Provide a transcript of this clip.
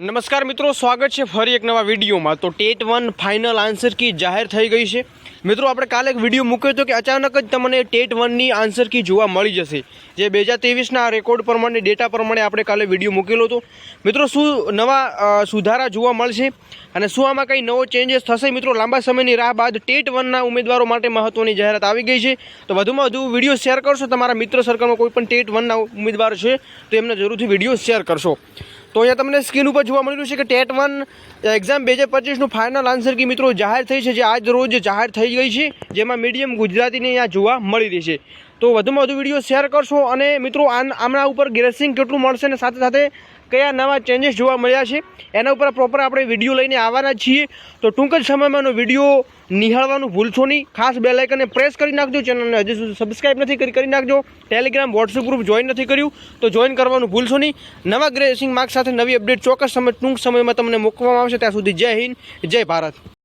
નમસ્કાર મિત્રો, સ્વાગત છે ફરી એક નવા વિડીયોમાં. તો TET one final answer key જાહેર થઈ ગઈ છે. મિત્રો, આપણે કાલે એક વીડિયો મૂક્યો હતો કે અચાનક જ તમને ટેટ વનની આન્સર કી જોવા મળી જશે. જે બે હજાર તેવીસના રેકોર્ડ પ્રમાણે, ડેટા પ્રમાણે આપણે કાલે વીડિયો મૂકેલો હતો. મિત્રો, શું નવા સુધારા જોવા મળશે અને શું આમાં કંઈ નવો ચેન્જીસ થશે? મિત્રો, લાંબા સમયની રાહ બાદ ટેટ વનના ઉમેદવારો માટે મહત્ત્વની જાહેરાત આવી ગઈ છે. તો વધુમાં વધુ વીડિયો શેર કરશો. તમારા મિત્ર સર્કલમાં કોઈ પણ ટેટ વનના ઉમેદવાર છે, તો એમને જરૂરથી વીડિયો શેર કરશો. તો અહીંયા તમને સ્ક્રીન ઉપર જોવા મળેલું છે કે ટેટ વન એક્ઝામ બે હજાર પચીસનું ફાઇનલ આન્સર કી મિત્રો જાહેર થઈ છે, જે આજ રોજ જાહેર થઈ ગઈ છે, જેમાં મીડિયમ ગુજરાતીને અહીંયા જોવા મળી રહી છે. તો વધુમાં વધુ વીડિયો શેર કરશો અને મિત્રો આમના ઉપર ગ્રેસિંગ કેટલું મળશે અને સાથે સાથે કયા નવા ચેન્જીસ જોવા મળ્યા છે, એના ઉપર પ્રોપર આપણે વીડિયો લઈને આવવાના છીએ. તો ટૂંક જ સમયમાં એનો વીડિયો નિહાળવાનું ભૂલશો નહીં. ખાસ બે લાઇકને પ્રેસ કરી નાખજો ચેનલને હજી સુધી સબસ્ક્રાઈબ નથી કરી કરી નાખજો. ટેલિગ્રામ વોટ્સઅપ ગ્રુપ જોઈન નથી કર્યું, તો જોઈન કરવાનું ભૂલશો નહીં. નવા ગ્રેસિંગ માર્ક સાથે નવી અપડેટ ચોક્કસ સમય, ટૂંક સમયમાં તમને મૂકવામાં આવશે. ત્યાં સુધી જય હિન્દ, જય ભારત.